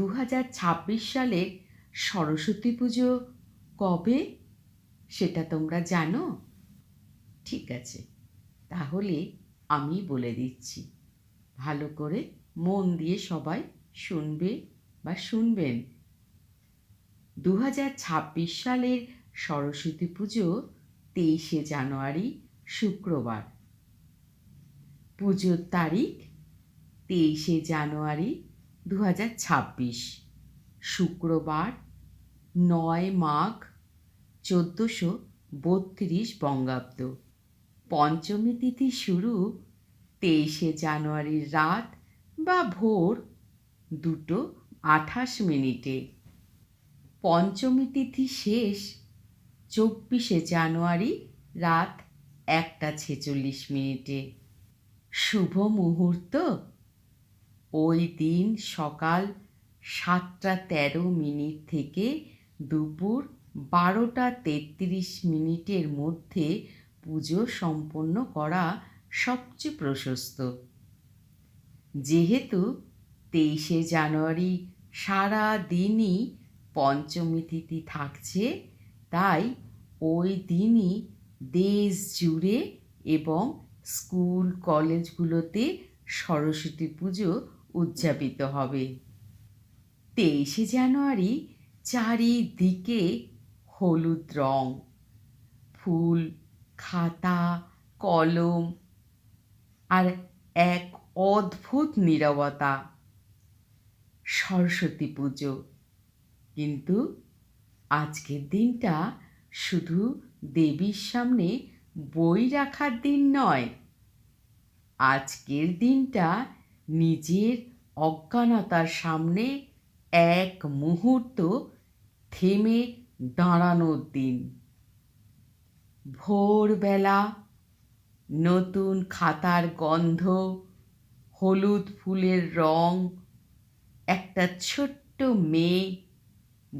দু হাজার ছাব্বিশ সালের সরস্বতী পুজো কবে? সেটা তোমরা জানো? ঠিক আছে, তাহলে আমি বলে দিচ্ছি। ভালো করে মন দিয়ে সবাই শুনবে বা শুনবেন। দু হাজার ছাব্বিশ সালের সরস্বতী পুজো তেইশে জানুয়ারি, শুক্রবার। পুজোর তারিখ তেইশে জানুয়ারি দু হাজার ছাব্বিশ। শুক্রবার, নয় মাঘ, চোদ্দোশো বত্রিশ বঙ্গাব্দ। পঞ্চমী তিথি শুরু তেইশে জানুয়ারির রাত বা ভোর দুটো আঠাশ মিনিটে। পঞ্চমী তিথি শেষ চব্বিশে জানুয়ারি রাত একটা ছেচল্লিশ মিনিটে। শুভ মুহূর্ত ওই দিন সকাল সাতটা তেরো মিনিট থেকে দুপুর বারোটা তেত্রিশ মিনিটের মধ্যে পুজো সম্পন্ন করা সবচেয়ে প্রশস্ত। যেহেতু তেইশে জানুয়ারি সারা দিনই পঞ্চমী তিথি থাকছে, তাই ওই দিনই দেশ জুড়ে এবং স্কুল, কলেজগুলোতে সরস্বতী পুজো উদযাপিত হবে। তেইশে জানুয়ারি চারিদিকে হলুদ রং। ফুল, খাতা, কলম আর এক অদ্ভুত নীরবতা। সরস্বতী পুজো। কিন্তু আজকের দিনটা শুধু দেবীর সামনে বই রাখার দিন নয়, আজকের দিনটা নিজের অজ্ঞানতার সামনে এক মুহূর্ত থেমে দাঁড়ানোর দিন। ভোরবেলা নতুন খাতার গন্ধ, হলুদ ফুলের রং, একটা ছোট্ট মেয়ে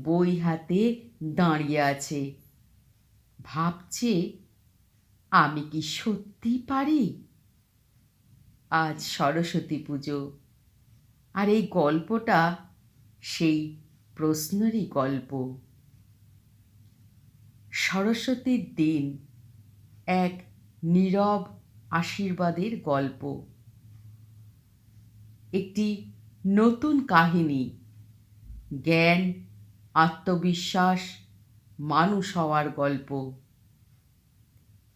বই হাতে দাঁড়িয়ে আছে। ভাবছে, আমি কি সত্যি পারি? আজ সরস্বতী পুজো। আর এই গল্পটা সেই প্রশ্নেরই গল্প। সরস্বতীর দিন এক নীরব আশীর্বাদের গল্প। একটি নতুন কাহিনী, জ্ঞান, আত্মবিশ্বাস, মানুষ হওয়ার গল্প।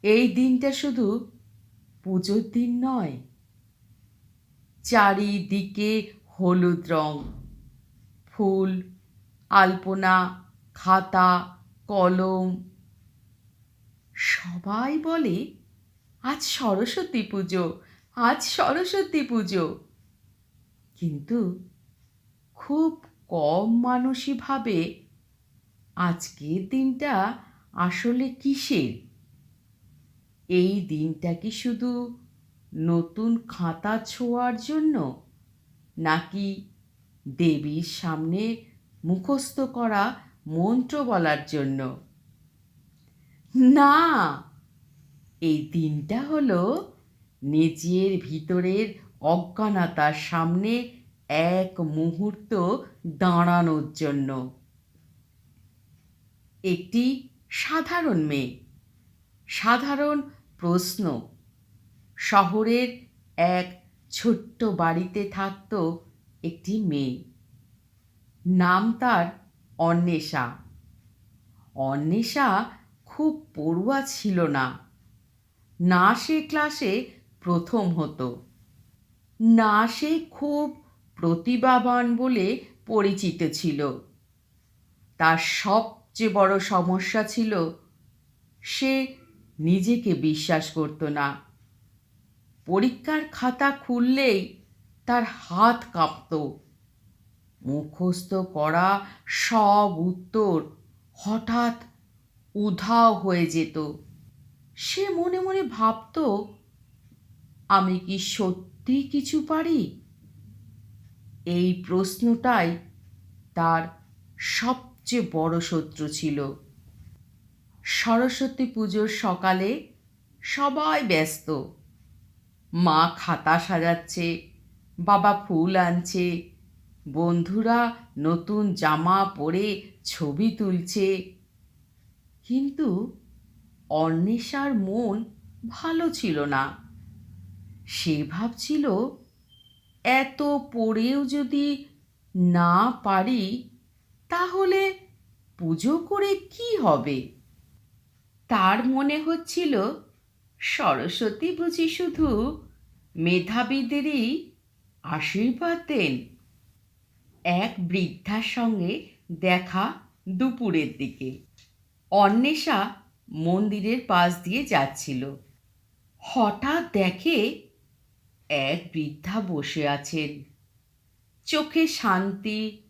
এই দিনটা শুধু পুজোর দিন নয় চারিদিকে হলুদ রং। ফুল, আলপনা, খাতা, কলম। সবাই বলে, আজ সরস্বতী পুজো, আজ সরস্বতী পুজো। কিন্তু খুব কম মানুষই ভাবে, আজকের দিনটা আসলে কিসের? এই দিনটা কি শুধু নতুন খাতা ছোঁয়ার জন্য? নাকি দেবীর সামনে মুখস্থ করা মন্ত্র বলার জন্য? না! এই দিনটা হলো নিজের ভিতরের অজ্ঞানতার সামনে এক মুহূর্ত দাঁড়ানোর জন্য। একটি সাধারণ মেয়ে। সাধারণ প্রশ্ন। শহরের এক ছোট্ট বাড়িতে থাকত একটি মেয়ে। নাম তার অন্বেষা। অন্বেষা খুব পড়ুয়া ছিল না। না সে ক্লাসে প্রথম হতো। না সে খুব প্রতিভাবান বলে পরিচিত ছিল। তার সবচেয়ে বড় সমস্যা ছিল, সে নিজেকে বিশ্বাস করত না। পরীক্ষার খাতা খুললেই তার হাত কাঁপত। মুখস্থ করা সব উত্তর হঠাৎ উধাও হয়ে যেত। সে মনে মনে ভাবত, আমি কি সত্যি কিছু পারি? এই প্রশ্নটাই তার সবচেয়ে বড় শত্রু ছিল। সরস্বতী পুজোর সকালে সবাই ব্যস্ত। মা খাতা সাজাচ্ছে, বাবা ফুল আনছে, বন্ধুরা নতুন জামা পরে ছবি তুলছে। কিন্তু অন্বেষার মন ভালো ছিল না। সে ভাবছিল, এত পড়েও যদি না পারি, তাহলে পুজো করে কি হবে? তার মনে হচ্ছিল সরস্বতী বুঝি শুধু মেধাবীদেরই আশীর্বাদ দেন। এক বৃদ্ধার সঙ্গে দেখা দুপুরের দিকে। অন্বেষা মন্দিরের পাশ দিয়ে যাচ্ছিল। হঠাৎ দেখে এক বৃদ্ধা বসে আছেন। চোখে শান্তি,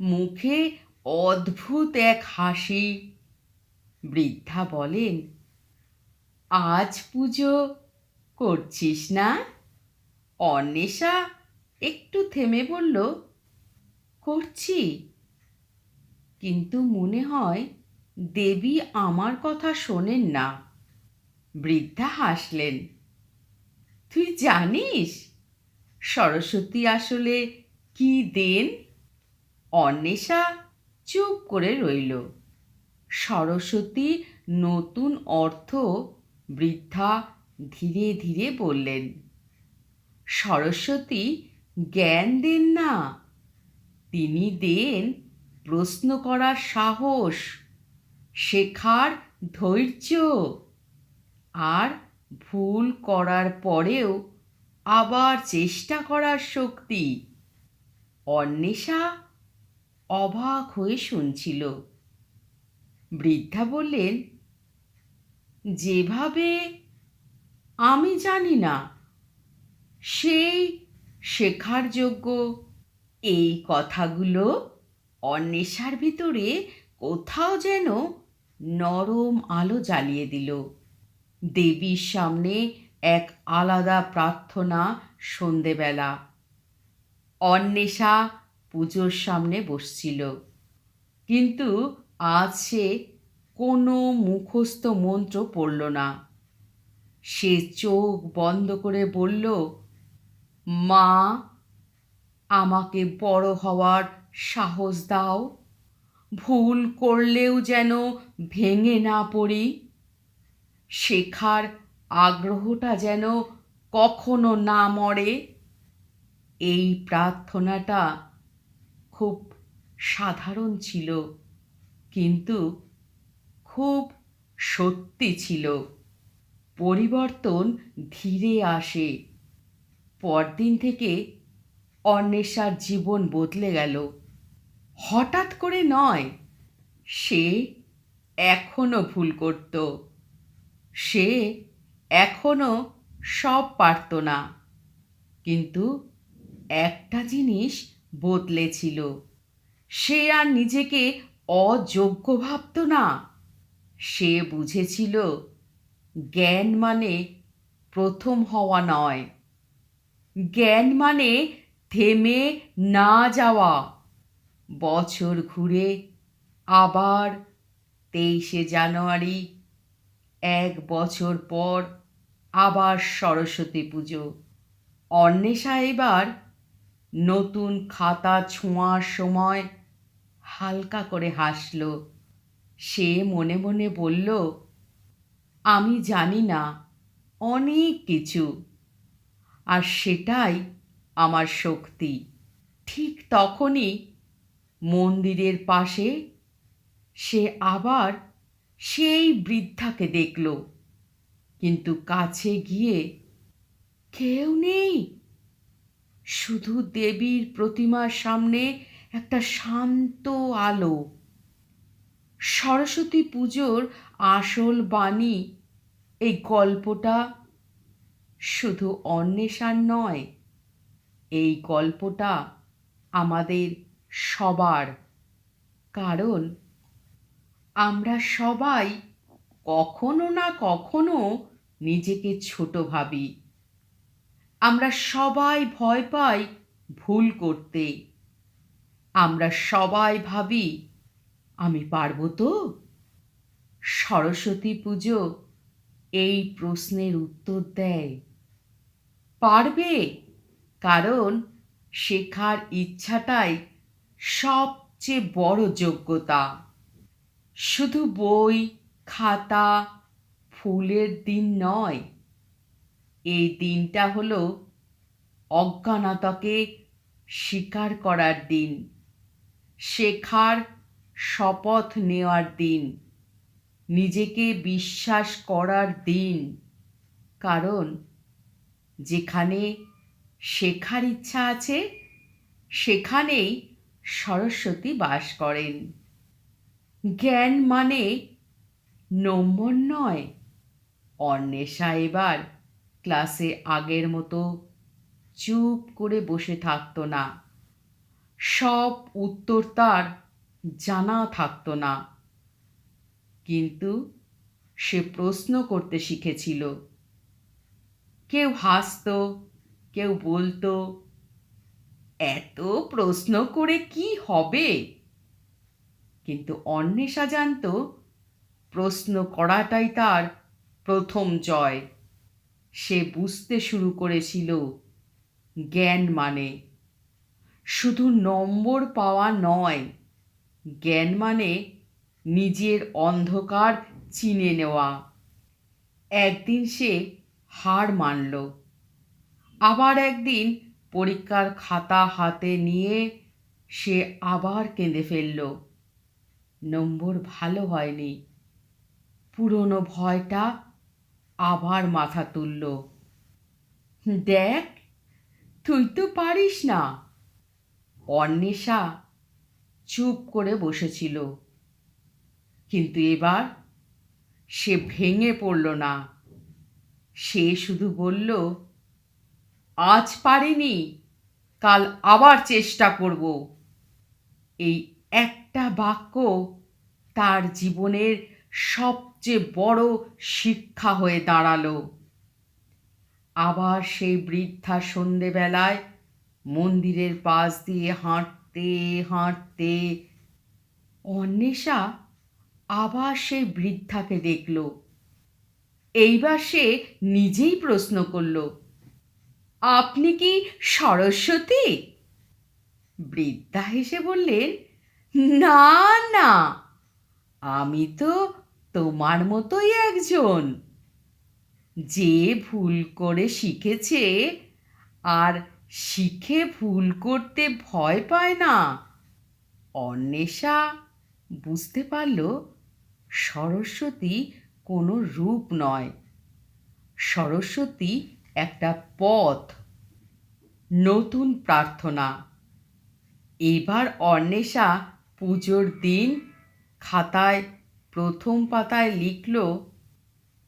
মুখে অদ্ভুত এক হাসি। বৃদ্ধা বলেন আজ পুজো করছিস না? অন্বেষা একটু থেমে বলল, করছি। কিন্তু মনে হয় দেবী আমার কথা শোনেন না। বৃদ্ধা হাসলেন, তুই জানিস সরস্বতী আসলে কি দেন? অন্বেষা চুপ করে রইল, সরস্বতী নতুন অর্থ বৃদ্ধা ধীরে ধীরে বললেন, সরস্বতী, জ্ঞান দেন না। তিনি দেন প্রশ্ন করার সাহস, শেখার ধৈর্য, আর ভুল করার পরেও আবার চেষ্টা করার শক্তি। অন্বেষা অবাক হয়ে শুনছিল। বৃদ্ধা বললেন যেভাবে আমি জানি না, সেই শেখার যোগ্য। এই কথাগুলো অন্বেষার ভিতরে কোথাও যেন নরম আলো জ্বালিয়ে দিল। দেবীর সামনে এক আলাদা প্রার্থনা সন্ধেবেলা। অন্বেষা পুজোর সামনে বসছিল। কিন্তু আজ সে কোনো মুখস্থ মন্ত্র পড়ল না। সে চোখ বন্ধ করে বলল, মা, আমাকে বড় হওয়ার সাহস দাও। ভুল করলেও যেন ভেঙে না পড়ি। শেখার আগ্রহটা যেন কখনো না মরে। এই প্রার্থনাটা খুব সাধারণ ছিল, কিন্তু খুব সত্যি ছিল। পরিবর্তন ধীরে আসে। পরদিন থেকে অন্বেষার জীবন বদলে গেল। হঠাৎ করে নয়, সে এখনও ভুল করত। সে এখনও সব পারত না। কিন্তু একটা জিনিস বদলেছিল। সে আর নিজেকে অযোগ্য ভাবত না। সে বুঝেছিল জ্ঞান মানে প্রথম হওয়া নয়। জ্ঞান মানে থেমে না যাওয়া। বছর ঘুরে আবার তেইশে জানুয়ারি, এক বছর পর আবার সরস্বতী পুজো। অন্বেষা এবার নতুন খাতা ছোঁয়ার সময় হালকা করে হাসল। সে মনে মনে বলল, আমি জানি না, অনেক কিছু। আর সেটাই আমার শক্তি। ঠিক তখনই মন্দিরের পাশে সে আবার সেই বৃদ্ধাকে দেখল, কিন্তু কাছে গিয়ে কেউ নেই। শুধু দেবীর প্রতিমার সামনে একটা শান্ত আলো সরস্বতী পুজোর আসল বাণী। এই গল্পটা শুধু অন্বেষার নয়, এই গল্পটা আমাদের সবার। কারণ আমরা সবাই কখনো না কখনো নিজেকে ছোট ভাবি। আমরা সবাই ভয় পাই ভুল করতে। আমরা সবাই ভাবি আমি পারব তো? সরস্বতী পুজো এই প্রশ্নের উত্তর দেয়। পারবে, কারণ শেখার ইচ্ছাটাই সবচেয়ে বড় যোগ্যতা। শুধু বই, খাতা, ফুলের দিন নয়, এই দিনটা হলো অজ্ঞানতাকে স্বীকার করার দিন। শেখার শপথ নেওয়ার দিন, নিজেকে বিশ্বাস করার দিন। কারণ, যেখানে শেখার ইচ্ছা আছে, সেখানেই সরস্বতী বাস করেন। জ্ঞান মানে নম্বর নয়, অন্বেষা এবার ক্লাসে আগের মতো চুপ করে বসে থাকতো না। সব উত্তর তার জানা থাকতো না। কিন্তু সে প্রশ্ন করতে শিখেছিল। কেউ হাসতো, কেউ বলতো, এত প্রশ্ন করে কি হবে? কিন্তু অন্বেষা জানতো, প্রশ্ন করাটাই তার প্রথম জয়। সে বুঝতে শুরু করেছিল, জ্ঞান মানে শুধু নম্বর পাওয়া নয় জ্ঞান মানে নিজের অন্ধকার চিনে নেওয়া। একদিন সে হার মানল। আবার একদিন পরীক্ষার খাতা হাতে নিয়ে সে আবার কেঁদে ফেলল। নম্বর ভালো হয়নি। পুরনো ভয়টা আবার মাথা তুলল। দেখ, তুই তো পারিস না। অন্বেষা চুপ করে বসেছিল। কিন্তু এবার সে ভেঙে পড়ল না। সে শুধু বলল, আজ পারিনি, কাল আবার চেষ্টা করব। এই একটা বাক্য তার জীবনের সবচেয়ে বড় শিক্ষা হয়ে দাঁড়াল। আবার সেই বৃদ্ধা সন্ধেবেলায় মন্দিরের পাশ দিয়ে হাঁটতে হাঁটতে হাঁটতে অন্বেষা আবার সেই বৃদ্ধাকে দেখল। এইবার সে নিজেই প্রশ্ন করল, আপনি কি সরস্বতী? বৃদ্ধা হেসে বললেন, না না, আমি তো তোমার মতোই একজন। যে ভুল করে শিখেছে আর শিখে ভুল করতে ভয় পায় না। অন্বেষা বুঝতে পারল, সরস্বতী কোনো রূপ নয়। সরস্বতী একটা পথ, নতুন প্রার্থনা। এবার অন্বেষা পুজোর দিন খাতায় প্রথম পাতায় লিখল,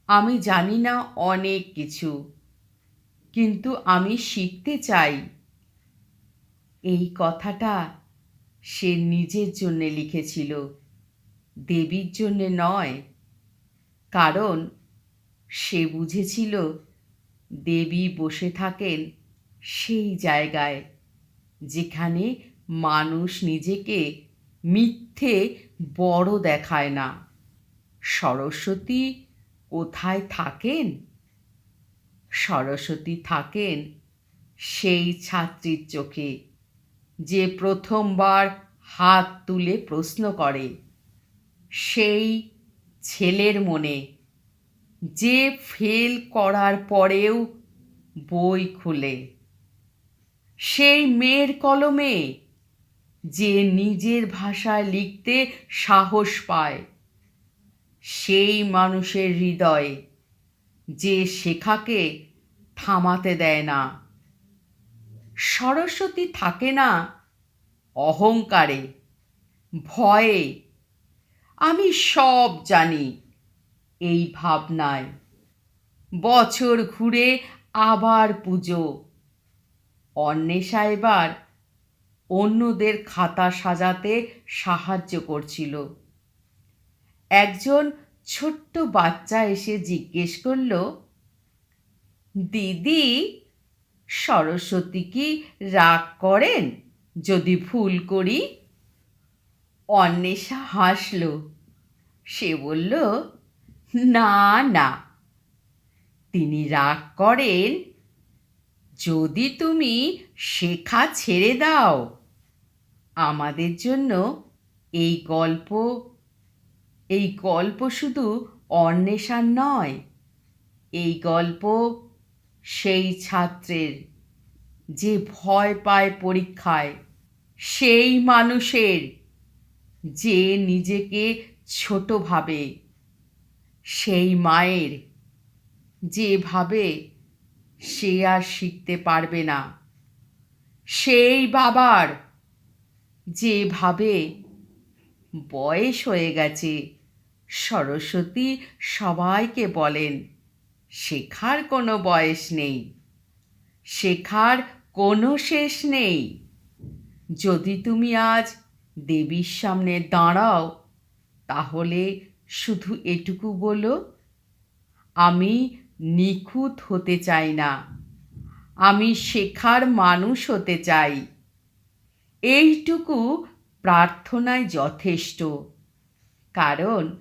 আমি জানি না অনেক কিছু। কিন্তু আমি শিখতে চাই। এই কথাটা সে নিজের জন্যে লিখেছিল, দেবীর জন্যে নয়। কারণ সে বুঝেছিল দেবী বসে থাকেন সেই জায়গায় যেখানে মানুষ নিজেকে মিথ্যে বড় দেখায় না। সরস্বতী কোথায় থাকেন? সরস্বতী থাকেন সেই ছাত্রীর চোখে, যে প্রথমবার হাত তুলে প্রশ্ন করে। সেই ছেলের মনে, যে ফেল করার পরেও বই খুলে। সেই মেয়ের কলমে, যে নিজের ভাষায় লিখতে সাহস পায়। সেই মানুষের হৃদয়ে যে শেখাকে থামাতে দেয় না। সরস্বতী থাকে না অহংকারে, ভয়ে। আমি সব জানি এই ভাবনায়। বছর ঘুরে আবার পুজো। অন্বেষা এবার অন্যদের খাতা সাজাতে সাহায্য করছিল। একজন ছোট্ট বাচ্চা এসে জিজ্ঞেস করল, দিদি, সরস্বতী কি রাগ করেন? যদি ভুল করি? অন্বেষা হাসল। সে বলল, না না। তিনি রাগ করেন। যদি তুমি শেখা ছেড়ে দাও, আমাদের জন্য এই গল্প এই গল্প শুধু অন্বেষণ নয়, এই গল্প সেই ছাত্রের যে ভয় পায় পরীক্ষায়, সেই মানুষের যে নিজেকে ছোট ভাবে, সেই মায়ের যেভাবে সে আর শিখতে পারবে না, সেই বাবার যেভাবে বয়স হয়ে গেছে। সরস্বতী সবাইকে বলেন, শেখার কোনো বয়স নেই। শেখার কোনো শেষ নেই। যদি তুমি আজ দেবীর সামনে দাঁড়াও, তাহলে শুধু এটুকু বলো, আমি নিখুঁত হতে চাই না। আমি শেখার মানুষ হতে চাই। এইটুকু প্রার্থনায় যথেষ্ট। কারণ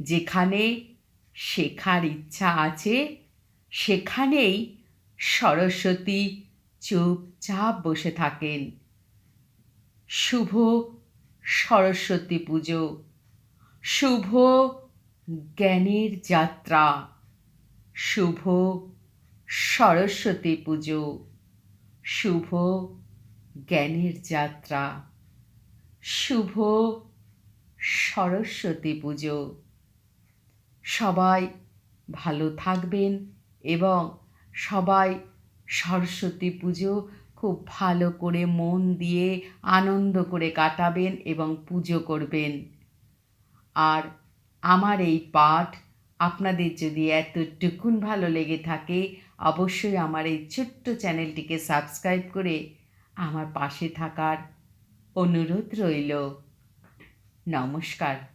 যেখানে শেখার ইচ্ছা আছে, সেখানেই সরস্বতী চুপচাপ বসে থাকেন। শুভ সরস্বতী পুজো, শুভ জ্ঞানের যাত্রা, শুভ সরস্বতী পুজো, শুভ জ্ঞানের যাত্রা, শুভ সরস্বতী পুজো। সবাই ভালো থাকবেন এবং সবাই সরস্বতী পুজো খুব ভালো করে মন দিয়ে আনন্দ করে কাটাবেন এবং পুজো করবেন। আর আমার এই পাঠ আপনাদের যদি এতটুকুন ভালো লেগে থাকে, অবশ্যই আমার এই ছোট্ট চ্যানেলটিকে সাবস্ক্রাইব করে আমার পাশে থাকার অনুরোধ রইল। নমস্কার।